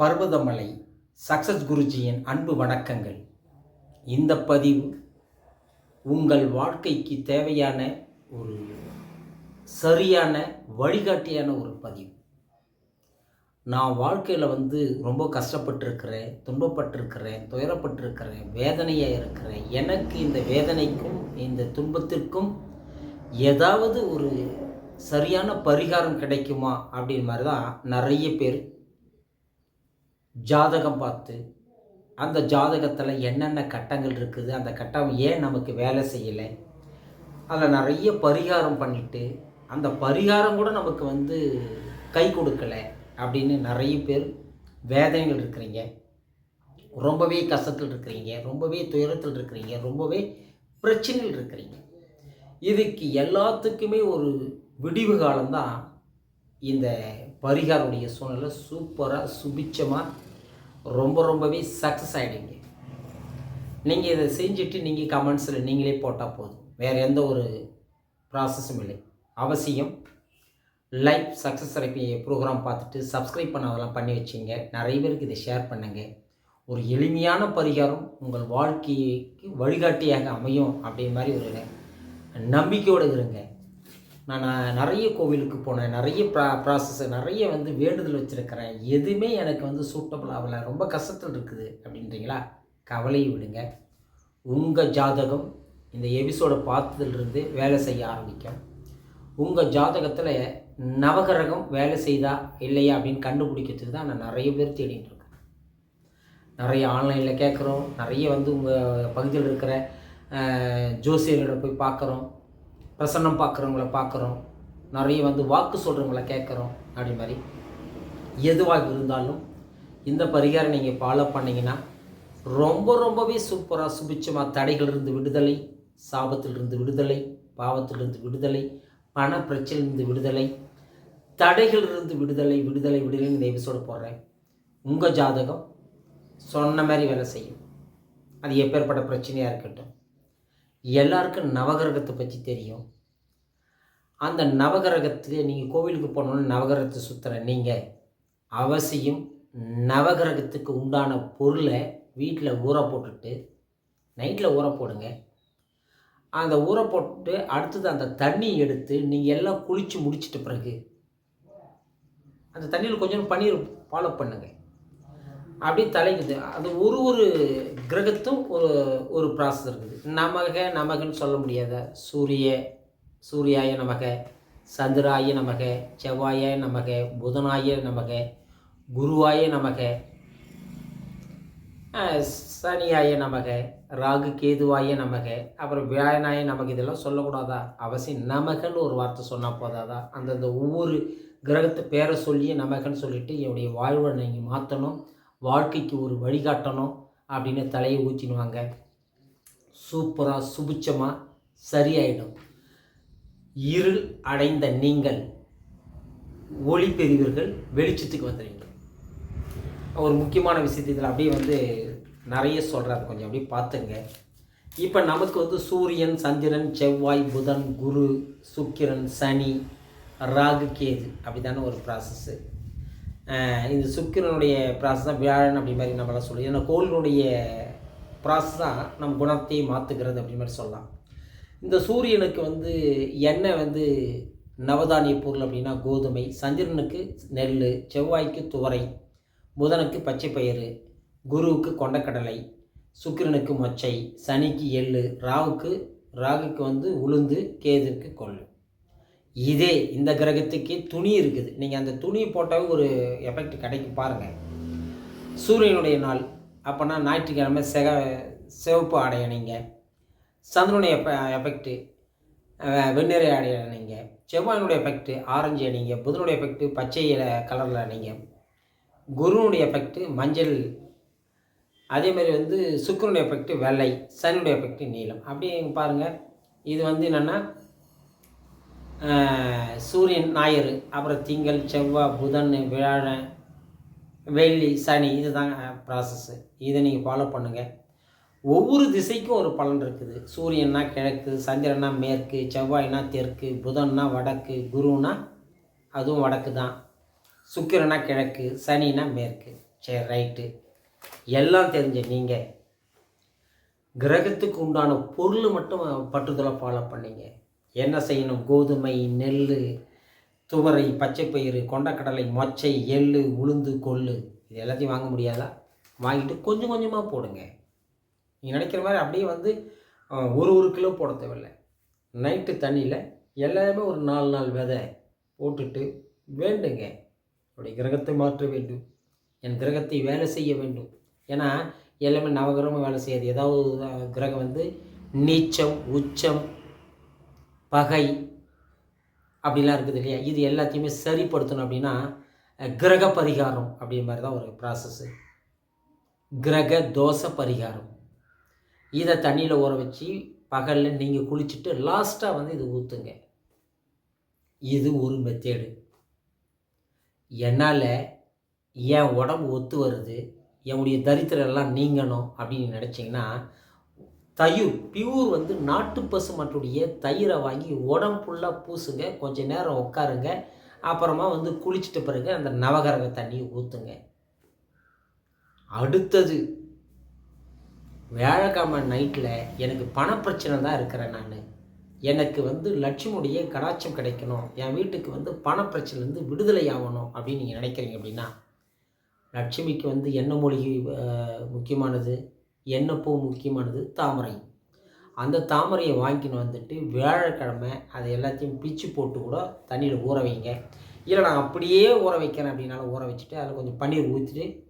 Parvathamalai success குருஜியின் அன்பு வணக்கங்கள். இந்த பதிவு உங்கள் வாழ்க்கைக்கு தேவையான ஒரு சரியான வழிகாட்டியான ஒரு பதிவு. நான் வாழ்க்கையில் வந்து ரொம்ப கஷ்டப்பட்டிருக்கிறேன் துன்பப்பட்டிருக்கிறேன் துயரப்பட்டிருக்கிறேன் வேதனையாக இருக்கிறேன். எனக்கு இந்த வேதனைக்கும் இந்த துன்பத்திற்கும் ஏதாவது ஒரு சரியான பரிகாரம் கிடைக்குமா அப்படின்ற மாதிரி தான் நிறைய பேர் ஜாதகம் பார்த்து அந்த ஜாதகத்தில் என்னென்ன கட்டங்கள் இருக்குது அந்த கட்டம் ஏன் நமக்கு வேலை செய்யலை? அதில் நிறைய பரிகாரம் பண்ணிட்டு அந்த பரிகாரம் கூட நமக்கு வந்து கை கொடுக்கலை அப்படின்னு நிறைய பேர் வேதனைகள் இருக்கிறீங்க. ரொம்பவே கஷ்டத்தில் இருக்கிறீங்க ரொம்பவே துயரத்தில் இருக்கிறீங்க ரொம்பவே பிரச்சனையில் இருக்கிறீங்க. இதுக்கு எல்லாத்துக்குமே ஒரு விடிவு காலம்தான் இந்த பரிகாருடைய சூழ்நிலை. சூப்பராக சுபிச்சமாக ரொம்ப ரொம்பவே சக்ஸஸ் ஆகிடுங்க நீங்கள் இதை செஞ்சுட்டு நீங்கள் கமெண்ட்ஸில் நீங்களே போட்டால் போதும். வேறு எந்த ஒரு ப்ராசஸும் இல்லை. அவசியம். லைஃப் சக்ஸஸ் தெரப்பி ப்ரோக்ராம் பார்த்துட்டு சப்ஸ்கிரைப் பண்ணதெல்லாம் பண்ணி வச்சிங்க. நிறைய பேருக்கு இதை ஷேர் பண்ணுங்கள் ஒரு எளிமையான பரிகாரம் உங்கள் வாழ்க்கைக்கு வழிகாட்டியாக அமையும் அப்படின் மாதிரி ஒரு நம்பிக்கையோடு இருங்க. நான் நிறைய கோவிலுக்கு போனேன் நிறைய ப்ரா ப்ராசஸ் நிறைய வந்து வேண்டுதல் வச்சுருக்கிறேன். எதுவுமே எனக்கு வந்து சூட்டபிள் ஆகலை. ரொம்ப கஷ்டத்தில் இருக்குது அப்படின்றீங்களா? கவலையை விடுங்க. உங்கள் ஜாதகம் இந்த எபிசோடை பார்த்ததுலேருந்து வேலை செய்ய ஆரம்பிக்கும். உங்கள் ஜாதகத்தில் நவகிரகம் வேலை செய்தா இல்லையா அப்படின்னு கண்டுபிடிக்கிறதுக்கு தான் நான் நிறைய பேர் தேடிட்டு இருக்கேன். நிறைய ஆன்லைனில் கேட்குறோம். நிறைய வந்து உங்கள் பகுதியில் இருக்கிற ஜோசியர்களை போய் பார்க்குறோம். பிரசன்னம் பார்க்குறவங்கள பார்க்குறோம். நிறைய வந்து வாக்கு சொல்கிறவங்கள கேட்குறோம். அப்படி மாதிரி எதுவாக இருந்தாலும் இந்த பரிகாரம் நீங்கள் ஃபாலோ பண்ணிங்கன்னா ரொம்ப ரொம்பவே சூப்பராக சுபிச்சமாக தடைகளிலிருந்து விடுதலை சாபத்திலிருந்து விடுதலை பாவத்திலிருந்து விடுதலை பண பிரச்சனையிலிருந்து விடுதலை தடைகளிலிருந்து விடுதலை விடுதலை விடுதலை இந்த எபிசோடு போடுறேன். உங்கள் ஜாதகம் சொன்ன மாதிரி வேலை செய்யும். அது எப்பேற்பட்ட பிரச்சனையாக இருக்கட்டும். எல்லாருக்கும் நவகிரகத்தை பற்றி தெரியும். அந்த நவகிரகத்தில் நீங்கள் கோவிலுக்கு போனோன்னு நவகிரகத்தை சுற்றுற நீங்கள் அவசியம் நவகிரகத்துக்கு உண்டான பொருளை வீட்டில் ஊற போட்டுட்டு நைட்டில் ஊற போடுங்க. அந்த ஊற போட்டு அடுத்தது அந்த தண்ணி எடுத்து நீங்கள் எல்லாம் குளித்து முடிச்சிட்ட பிறகு அந்த தண்ணியில் கொஞ்சம் பன்னீர் ஃபாலோ பண்ணுங்கள் அப்படியே தலைக்குது. அது ஒரு ஒரு கிரகத்தும் ஒரு ஒரு ப்ராசஸ் இருக்குது. நமக நமகன்னு சொல்ல முடியாத சூரிய சூரியாய நமக சந்திராய நமக செவ்வாய நமக புதனாய நமக குருவாய நமக சனியாய நமக ராகு கேதுவாய நமக அப்புறம் வியாழனாய நமக்கு இதெல்லாம் சொல்லக்கூடாதா? அவசியம் நமகன்னு ஒரு வார்த்தை சொன்னால் போதாதா? அந்தந்த ஒவ்வொரு கிரகத்தை பேரை சொல்லி நமகன்னு சொல்லிட்டு என்னுடைய வாழ்வை நீங்கள் மாற்றணும் வாழ்க்கைக்கு ஒரு வழிகாட்டணும் அப்படின்னு தலையை ஊற்றினுவாங்க சூப்பராக சுபிச்சமாக சரியாயிடும். இருள் அடைந்த நீங்கள் ஒளி பெறுவீர்கள் வெளிச்சத்துக்கு வந்துடுவீங்க. ஒரு முக்கியமான விஷயத்தை இதில் அப்படியே வந்து நிறைய சொல்கிறார் கொஞ்சம் அப்படியே பார்த்துங்க. இப்போ நமக்கு வந்து சூரியன் சந்திரன் செவ்வாய் புதன் குரு சுக்கிரன் சனி ராகு கேது அப்படி தானே ஒரு ப்ராசஸ்ஸு இந்த சுக்கிரனுடைய ப்ராசஸ் தான் வியாழன் அப்படி மாதிரி நம்மளாம் சொல்லி ஏன்னா கோள்களுடைய ப்ராசஸ் தான் நம் குணத்தையே மாற்றுக்கிறது அப்படி மாதிரி சொல்லலாம். இந்த சூரியனுக்கு வந்து எண்ணெய் வந்து நவதானிய பொருள் அப்படின்னா கோதுமை சந்திரனுக்கு நெல் செவ்வாய்க்கு துவரை புதனுக்கு பச்சை பயிறு குருவுக்கு கொண்டக்கடலை சுக்கிரனுக்கு மொச்சை சனிக்கு எள்ளு ராவுக்கு ராகுக்கு வந்து உளுந்து கேதுக்கு கொள்ளு. இதே இந்த கிரகத்துக்கு துணி இருக்குது. நீங்கள் அந்த துணி போட்டாவே ஒரு எஃபெக்ட் கிடைக்கும் பாருங்கள் சூரியனுடைய நாள். அப்போனா ஞாயிற்றுக்கிழமை செக சிவப்பு ஆடை அணிங்க சந்திரனுடைய எஃப எஃபெக்ட்டு வெண்ணிறை ஆடை அணிங்க செவ்வாயினுடைய எஃபெக்ட்டு ஆரஞ்சு அணிங்க புதனுடைய எஃபெக்ட்டு பச்சை கலரில் அணிங்க குருனுடைய எஃபெக்ட்டு மஞ்சள். அதே மாதிரி வந்து சுக்கரனுடைய எஃபெக்ட்டு வெள்ளை சனியுடைய எஃபெக்ட்டு நீளம் அப்படியே பாருங்கள் இது வந்து என்னென்னா சூரியன் ஞாயிறு அப்புறம் திங்கள் செவ்வாய் புதன் வியாழன் வெள்ளி சனி இதுதான் ப்ராசஸ்ஸு இதை நீங்கள் ஃபாலோ பண்ணுங்கள் ஒவ்வொரு திசைக்கும் ஒரு பலன் இருக்குது. சூரியன்னா கிழக்கு சந்திரன்னா மேற்கு செவ்வாய்னா தெற்கு புதன்னா வடக்கு குருன்னா அதுவும் வடக்கு தான். சுக்கிரனா கிழக்கு சனினா மேற்கு. சரி ரைட்டு எல்லாம் தெரிஞ்ச நீங்கள் கிரகத்துக்கு உண்டான பொருள் மட்டும் பற்றுதலை ஃபாலோ பண்ணீங்க. என்ன செய்யணும்? கோதுமை நெல் துவரை பச்சைப்பயிறு கொண்டக்கடலை மொச்சை எள்ளு உளுந்து கொள்ளு. இது எல்லாத்தையும் வாங்க முடியாதா? வாங்கிட்டு கொஞ்சம் கொஞ்சமாக போடுங்க. நீங்கள் நினைக்கிற மாதிரி அப்படியே வந்து ஒரு ஒரு கிலோ போட தேவையில்லை. நைட்டு தண்ணியில் எல்லாமே ஒரு நாலு நாள் விதை போட்டுட்டு வேண்டுங்க. அப்படி கிரகத்தை மாற்ற வேண்டும். என் கிரகத்தை வேலை செய்ய வேண்டும். ஏன்னா எல்லாமே நவகிரகமும் வேலை செய்யாது. ஏதாவது கிரகம் வந்து நீச்சம் உச்சம் பகை அப்படிலாம் இருக்குது இல்லையா? இது எல்லாத்தையுமே சரிப்படுத்தணும் அப்படின்னா கிரக பரிகாரம் அப்படிங்கிற மாதிரி தான் ஒரு ப்ராசஸ்ஸு கிரக தோசை பரிகாரம். இதை தண்ணியில் ஊற வச்சு பகலில் நீங்கள் குளிச்சுட்டு லாஸ்ட்டாக வந்து இது ஊற்றுங்க இது ஒரு மெத்தேடு என்னால் என் உடம்பு ஒத்து வருது என்னுடைய தரித்திரம் எல்லாம் நீங்கணும் அப்படின்னு நினச்சிங்கன்னா தயிர் பியூர் வந்து நாட்டு பசு மட்டுடைய தயிரை வாங்கி உடம்பு ஃபுல்லாக பூசுங்க. கொஞ்ச நேரம் உட்காருங்க. அப்புறமா வந்து குளிச்சுட்ட பிறகு அந்த நவகரக தண்ணியை ஊற்றுங்க அடுத்தது வியாழக்கிழமை நைட்டில் எனக்கு பணப்பிரச்சனை தான் இருக்கிறேன் நான். எனக்கு வந்து லட்சுமுடைய கடாட்சம் கிடைக்கணும். என் வீட்டுக்கு வந்து பணப்பிரச்சனைலேருந்து விடுதலை ஆகணும் அப்படின்னு நீங்கள் நினைக்கிறீங்க அப்படின்னா லட்சுமிக்கு வந்து எண்ணெய் மூலிகை முக்கியமானது? என்ன பூ முக்கியமானது? தாமரை. அந்த தாமரையை வாங்கின்னு வந்துட்டு வியாழக்கிழமை அதை எல்லாத்தையும் பிச்சு போட்டு கூட தண்ணியில் ஊற வைங்க. இல்லை நான் அப்படியே ஊற வைக்கிறேன் அப்படின்னாலும் ஊற வச்சுட்டு அதில் கொஞ்சம் பன்னீர் ஊற்றிட்டு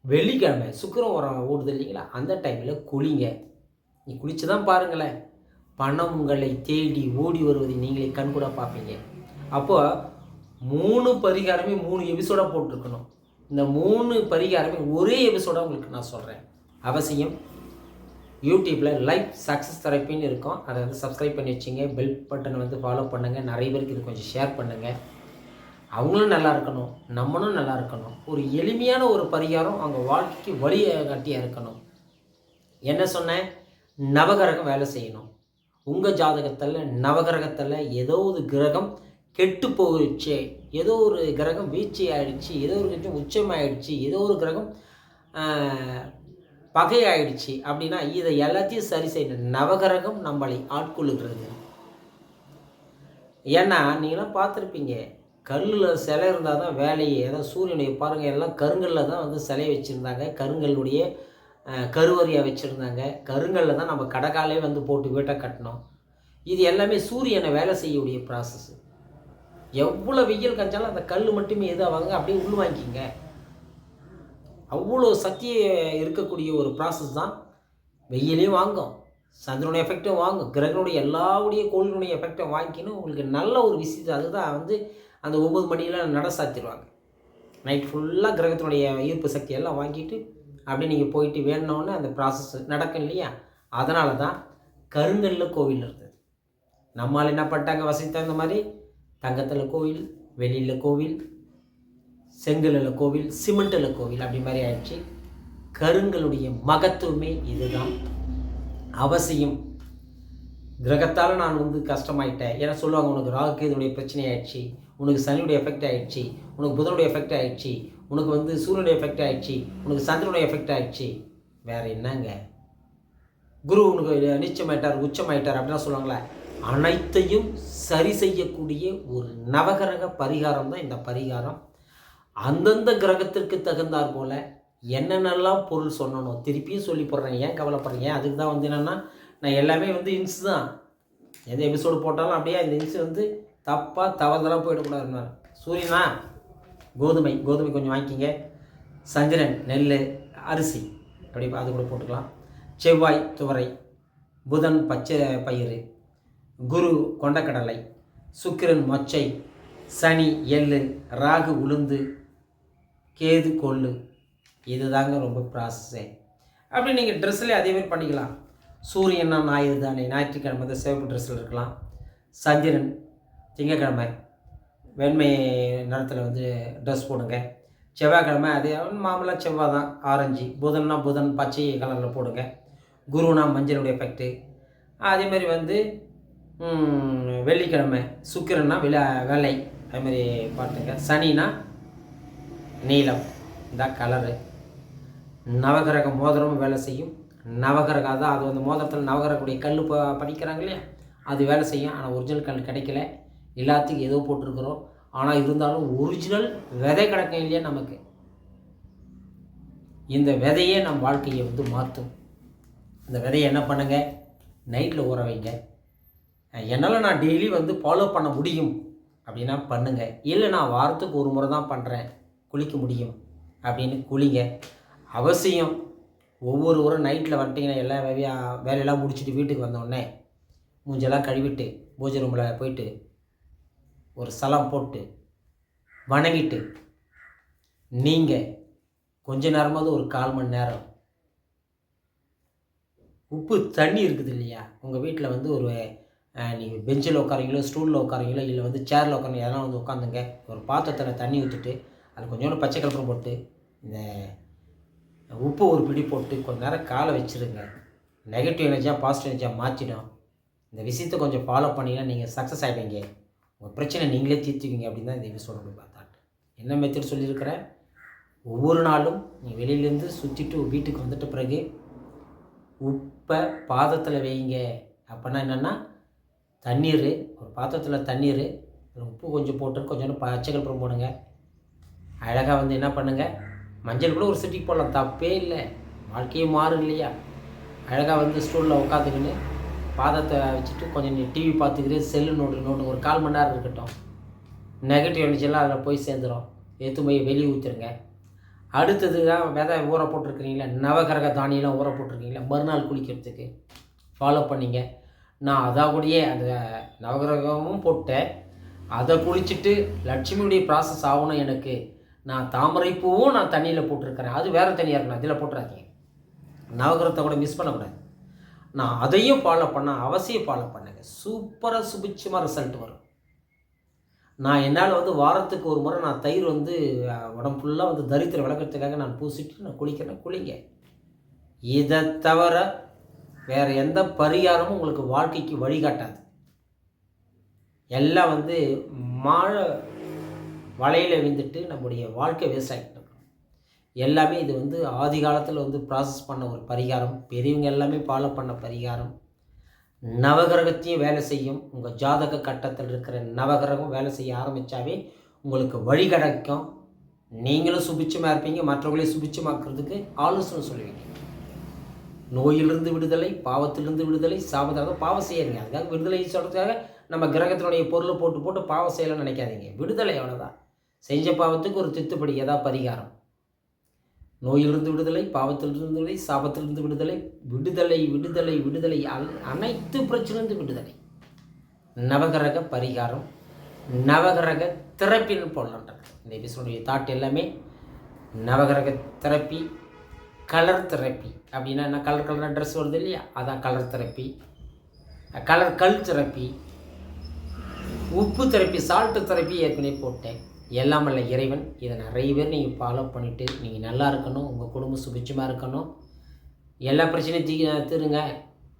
வெள்ளிக்கிழமை சுக்கரம் உரம் ஓடுது இல்லைங்களா? அந்த டைமில் குளிங்க. நீ குளிச்சு தான் பாருங்களேன். பணம் உங்களை தேடி ஓடி வருவதை நீங்களே கண்கூட பார்ப்பீங்க. அப்போது மூணு பரிகாரமே மூணு எபிசோடாக போட்டிருக்கணும். இந்த மூணு பரிகாரமே ஒரே எபிசோடாக உங்களுக்கு நான் சொல்கிறேன் அவசியம் யூடியூப்பில் லைஃப் சக்ஸஸ் தெரப்பின்னு இருக்கும். அதை வந்து சப்ஸ்கிரைப் பண்ணி வச்சுங்க. பெல் பட்டனை வந்து ஃபாலோ பண்ணுங்கள் நிறைய பேருக்கு இது கொஞ்சம் ஷேர் பண்ணுங்கள் அவங்களும் நல்லா இருக்கணும். நம்மளும் நல்லா இருக்கணும். ஒரு எளிமையான ஒரு பரிகாரம் அவங்க வாழ்க்கைக்கு வழிகாட்டியாக இருக்கணும். என்ன சொன்னேன்? நவகிரகம் வேலை செய்யணும். உங்கள் ஜாதகத்தில் நவகிரகத்தில் ஏதோ ஒரு கிரகம் கெட்டு போயிடுச்சு. ஏதோ ஒரு கிரகம் வீழ்ச்சி ஆயிடுச்சு ஏதோ ஒரு கிரகம் உச்சமாயிடுச்சு ஏதோ ஒரு கிரகம் பகையாயிடுச்சு பகை அப்படின்னா இதை எல்லாத்தையும் சரி செய்யணும். நவகிரகம் நம்மளை ஆட்கொள்ளுகிறது. ஏன்னா நீங்களாம் பார்த்துருப்பீங்க கல்லில் சிலை இருந்தால் தான் வேலையே. ஏதாவது சூரியனுடைய பாருங்கள் எல்லாம் கருங்கல்ல தான் வந்து சிலை வச்சுருந்தாங்க. கருங்கல்லுடைய கருவறையாக வச்சுருந்தாங்க. கருங்கல்ல தான் நம்ம கடகாலே வந்து போட்டு வீட்டை கட்டினோம். இது எல்லாமே சூரியனை வேலை செய்யக்கூடிய ப்ராசஸ்ஸு எவ்வளோ வெயில் கஞ்சாலும் அந்த கல் மட்டுமே இதாவாங்க அப்படியே உள் வாங்கிக்கிங்க. அவ்வளோ சக்தி இருக்கக்கூடிய ஒரு ப்ராசஸ் தான் வெயிலையும் வாங்கும். சந்திரனுடைய எஃபெக்டும் வாங்கும். கிரகனுடைய எல்லாவுடைய கோள்களுடைய எஃபெக்டை வாங்கிக்கின்னு உங்களுக்கு நல்ல ஒரு விஷயத்தை அதுதான் வந்து அந்த ஒம்பது மணியில் நட சாத்திடுவாங்க. நைட் ஃபுல்லாக கிரகத்தினுடைய ஈர்ப்பு சக்தி எல்லாம் வாங்கிட்டு அப்படியே நீங்கள் போயிட்டு வேணுனோடனே அந்த ப்ராசஸ் நடக்கும் இல்லையா? அதனால தான் கருங்கல்ல கோவில் இருந்தது. நம்மால் என்ன பண்ணிட்டாங்க? வசதி தகுந்த மாதிரி தங்கத்தில் கோவில் வெளியில் கோவில் செங்கலில் கோவில் சிமெண்டில் கோவில் அப்படி மாதிரி ஆயிடுச்சு. கருங்களுடைய மகத்துவமே இதுதான். அவசியம். கிரகத்தால் நான் வந்து கஷ்டமாயிட்டேன். ஏன்னா சொல்லுவாங்க உனக்கு ராகுக்கு இதனுடைய பிரச்சனை ஆயிடுச்சு. உனக்கு சனியுடைய எஃபெக்ட் ஆயிடுச்சு. உனக்கு புதனுடைய எஃபெக்ட் ஆயிடுச்சு. உனக்கு வந்து சூரியனுடைய எஃபெக்ட் ஆயிடுச்சு. உனக்கு சந்திரனுடைய எஃபெக்ட் ஆயிடுச்சு. வேற என்னங்க? குரு உனக்கு நிச்சயமாயிட்டார் உச்சமாயிட்டார் அப்படின்னா சொல்லுவாங்களே. அனைத்தையும் சரி செய்யக்கூடிய ஒரு நவகிரக பரிகாரம் தான் இந்த பரிகாரம். அந்தந்த கிரகத்திற்கு தகுந்தாற் போல என்னென்னலாம் பொருள் சொல்லணும் திருப்பியும் சொல்லி போடுறேன். ஏன் கவலைப்படுறீங்க? அதுக்கு தான் வந்து என்னென்னா நான் எல்லாமே வந்து இன்ஸ் தான். எந்த எபிசோடு போட்டாலும் அப்படியே அந்த இன்ஸ் வந்து தப்பாக தவறுதலாக போயிடக்கூடாதுன்னா சூரியனா? கோதுமை. கோதுமை கொஞ்சம் வாங்கிக்கிங்க. சந்திரன் நெல் அரிசி. அப்படி அது கூட போட்டுக்கலாம். செவ்வாய் துவரை புதன் பச்சை பயிறு. குரு கொண்டக்கடலை சுக்கிரன் மொச்சை சனி எள்ளு ராகு உளுந்து கேது கொள்ளு. இதுதாங்க ரொம்ப ப்ராசஸ்ஸே அப்படி நீங்கள் ட்ரெஸ்லேயே அதே மாதிரி பண்ணிக்கலாம். சூரியன்னா ஞாயிறு தானே ஞாயிற்றுக்கிழமை தான் சிவப்பு ட்ரெஸ்ஸில் இருக்கலாம். சந்திரன் திங்கக்கிழமை வெண்மை நிறத்தில் வந்து ட்ரெஸ் போடுங்க. செவ்வாய்க்கிழமை அதே மாமூலாக செவ்வாய் தான் ஆரஞ்சு புதன்னா புதன் பச்சை கலரில் போடுங்க. குருனா மஞ்சளுடைய எஃபெக்ட்டு அதே மாதிரி வந்து வெள்ளிக்கிழமை சுக்கிரன்னா விழா வெள்ளை. அது மாதிரி பாட்டுங்க. சனினா நீலம். இந்த கலரு நவகிரக மோதிரமும் வேலை செய்யும். நவகிரகம் அதான் அது வந்து மோதிரத்தில் நவகிரகக்கூடிய கல் ப படிக்கிறாங்க இல்லையா? அது வேலை செய்யும். ஆனால் ஒரிஜினல் கல் கிடைக்கல. எல்லாத்துக்கும் ஏதோ போட்டிருக்கிறோம். ஆனால் இருந்தாலும் ஒரிஜினல் விதை கிடக்கும் இல்லையா நமக்கு? இந்த விதையே நம் வாழ்க்கையை வந்து மாற்றும். இந்த விதையை என்ன பண்ணுங்கள் நைட்டில் ஊற வைங்க. என்னால் நான் டெய்லி வந்து ஃபாலோ பண்ண முடியும். அப்படின்னா பண்ணுங்கள் இல்லை நான் வாரத்துக்கு ஒரு முறை தான் பண்ணுறேன் குளிக்க முடியும். அப்படின்னு குளிங்க. அவசியம். ஒவ்வொரு ஊரும் நைட்டில் வந்துட்டிங்கன்னா எல்லா வேலையாக வேலையெல்லாம் முடிச்சுட்டு வீட்டுக்கு வந்தோடனே மூஞ்செல்லாம் கழுவிட்டு பூஜை ரூமில் போயிட்டு ஒரு சலம் போட்டு வணங்கிட்டு நீங்கள் கொஞ்ச நேரமாவது ஒரு கால் மணி நேரம் உப்பு தண்ணி இருக்குது இல்லையா? உங்கள் வீட்டில் வந்து ஒரு நீங்கள் பெஞ்சில் உட்காரீங்களோ ஸ்டூலில் உட்காரீங்களோ இல்லை வந்து சேரில் உட்காரீங்க எதனா வந்து உட்காந்துங்க ஒரு பாத்திரத்தில் தண்ணி ஊற்றிட்டு அது கொஞ்சோண்டு பச்சை கலப்பரம் போட்டு இந்த உப்பு ஒரு பிடி போட்டு கொஞ்ச நேரம் காலை வச்சுருங்க. நெகட்டிவ் எனர்ஜியாக பாசிட்டிவ் எனர்ஜியாக மாற்றிடும் இந்த விஷயத்தை கொஞ்சம் ஃபாலோ பண்ணிங்கன்னா நீங்கள் சக்ஸஸ் ஆகிடுவீங்க உங்கள் பிரச்சனை நீங்களே தீர்த்துக்குவீங்க அப்படின்னு தான் இந்த விஷயம் பார்த்தா. என்ன மெத்தட் சொல்லியிருக்கிறேன்? ஒவ்வொரு நாளும் நீ வெளியிலேருந்து சுற்றிட்டு வீட்டுக்கு வந்துட்ட பிறகு உப்பை பாதத்தில் வைங்க. அப்படின்னா என்னென்னா தண்ணீர் ஒரு பாத்திரத்தில் தண்ணீர் உப்பு கொஞ்சம் போட்டு கொஞ்சோண்டு பச்சை கலப்பரம் போடுங்க. அழகாக வந்து என்ன பண்ணுங்கள் மஞ்சள் கூட ஒரு சிட்டிக்கு போடலாம் தப்பே இல்லை. வாழ்க்கையே மாறும் இல்லையா? அழகாக வந்து ஸ்டூலில் உட்காந்துக்கின்னு பாதத்தை வச்சுட்டு கொஞ்சம் நீ டிவி பார்த்துக்கிட்டு செல்லு நோட்டு நோட்டு ஒரு கால் மணி நேரம் இருக்கட்டும். நெகட்டிவ் எனர்ஜிலாம் அதில் போய் சேர்ந்துடும் எடுத்து போய் வெளியே ஊற்றுருங்க அடுத்தது தான் விதை ஊற போட்டிருக்கிறீங்களா நவகரக தானியெல்லாம் ஊற போட்டிருக்கீங்களா மறுநாள் குளிக்கிறதுக்கு. ஃபாலோ பண்ணிங்க. நான் அதாக கூடயே அந்த நவகிரகமும் போட்டேன். அதை குளிச்சுட்டு லட்சுமியுடைய ப்ராசஸ் ஆகணும் எனக்கு. நான் தாமரை பூவும் நான் தண்ணியில் போட்டிருக்கிறேன். அது வேறு தனியாக இருக்கணும். அதில் போட்டுறாதீங்க. நவகிரகத்தை கூட மிஸ் பண்ணக்கூடாது. நான் அதையும் ஃபாலோ பண்ண அவசியம் ஃபாலோ பண்ணுங்க. சூப்பராக சுபிச்சமாக ரிசல்ட் வரும். நான் என்னால் வந்து வாரத்துக்கு ஒரு முறை நான் தயிர் வந்து உடம்பு ஃபுல்லாக வந்து தரித்திர விளக்கறதுக்காக நான் பூசிட்டு நான் குளிக்கிறேன். குளிங்க. இதை தவிர வேறு எந்த பரிகாரமும் உங்களுக்கு வாழ்க்கைக்கு வழிகாட்டாது. எல்லாம் வந்து மாழை வலையில் விழுந்துட்டு நம்முடைய வாழ்க்கை விவசாயிட்டு எல்லாமே இது வந்து ஆதி காலத்தில் வந்து ப்ராசஸ் பண்ண ஒரு பரிகாரம். பெரியவங்க எல்லாமே ஃபாலோ பண்ண பரிகாரம். நவகிரகத்தையும் வேலை செய்யும். உங்கள் ஜாதக கட்டத்தில் இருக்கிற நவகிரகம் வேலை செய்ய ஆரம்பித்தாவே உங்களுக்கு வழி கிடைக்கும். நீங்களும் சுபிச்சமாக இருப்பீங்க. மற்றவங்களையும் சுபிச்சமாக்குறதுக்கு ஆலோசனை சொல்லுவீங்க. நோயிலிருந்து விடுதலை பாவத்திலிருந்து விடுதலை சாபத்தாக பாவம் செய்யாதீங்க. அதுக்காக விடுதலை சொல்கிறதுக்காக நம்ம கிரகத்தினுடைய பொருளை போட்டு போட்டு பாவம் செய்யலாம்னு நினைக்காதீங்க. விடுதலை அவ்வளோதான் செஞ்ச பாவத்துக்கு ஒரு தித்துப்படி எதா பரிகாரம்? நோயிலிருந்து விடுதலை பாவத்திலிருந்து விடுதலை சாபத்திலிருந்து விடுதலை விடுதலை விடுதலை விடுதலை அனைத்து பிரச்சனையிலிருந்து விடுதலை. நவகிரக பரிகாரம் நவகிரக தெரப்பின்னு போடலான்றது இந்த எபிசோடைய தாட் எல்லாமே நவகிரக தெரப்பி கலர் தெரப்பி அப்படின்னா என்ன? கலர் கலராக ட்ரெஸ் வருது இல்லையா? அதான் கலர் தெரப்பி கலர் கல் தெரப்பி உப்பு தெரப்பி சால்ட்டு தெரப்பி ஏற்கனவே போட்டேன். எல்லாம் அல்ல இறைவன். இதை நிறைய பேர் நீங்கள் ஃபாலோ பண்ணிவிட்டு நீங்கள் நல்லா இருக்கணும் உங்கள் குடும்பம் சுபிட்சமாக இருக்கணும். எல்லா பிரச்சனையும் தீ தீருங்க.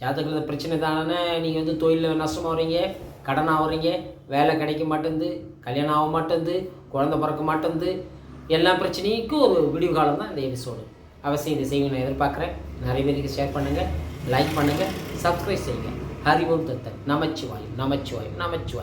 ஜாதகத்தில் பிரச்சனை தானே நீங்கள் வந்து தொழிலில் நஷ்டமாக வரீங்க கடன் ஆகுறீங்க வேலை கிடைக்க மாட்டேங்குது கல்யாணம் ஆக மாட்டேங்குது குழந்தை பிறக்க மாட்டேங்குது. எல்லா பிரச்சனைக்கும் ஒரு விடிவு காலம் தான் இந்த எபிசோடு அவசியம் இதை செய்வேன் நான் எதிர்பார்க்குறேன். நிறைய பேருக்கு ஷேர் பண்ணுங்கள் லைக் பண்ணுங்கள் சப்ஸ்கிரைப் செய்யுங்க. ஹரிவோம் தத்தன் நமச்சிவாயும் நமச்சிவாயும் நமச்சிவாயும்.